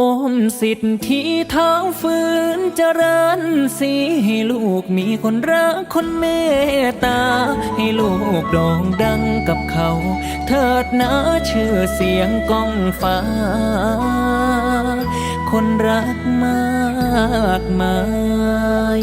อมสิทธิ์ที่เท้าฝืนเจริญสีให้ลูกมีคนรักคนเมตตา ให้ลูกโด่งดังกับเขา เถิดนะชื่อเสียงก้องฟ้า คนรักมากมาย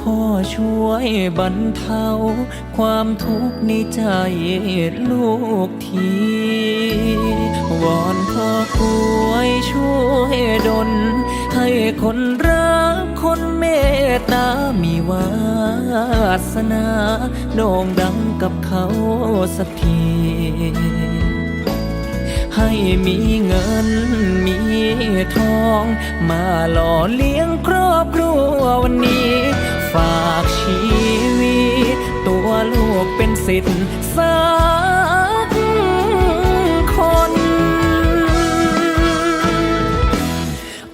พ่อช่วยบรรเทา ความทุกข์ในใจลูกทีวอนพ่อกวยช่วยดลให้คนรักคนเมตตามีวาสนาโด่งดังกับเขาสักทีให้มีเงินมีทอง มาหล่อเลี้ยงครอบครัววันนี้ ฝากชีวิต ตัวลูกเป็นสิทธิ์สักคน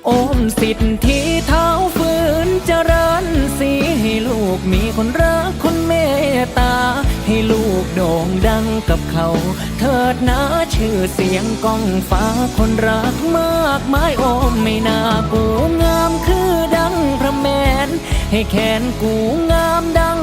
โอมสิทธิ์ที่เท้าฝืนเจริญสีให้ลูกมีคนรักคนเมตตา ให้ลูกโด่งดังกับเขา เถิดนะชื่อเสียงก้องฟ้าคนรักมากมายโอมไม่น่ากูงา ให้แขนกูงามดัง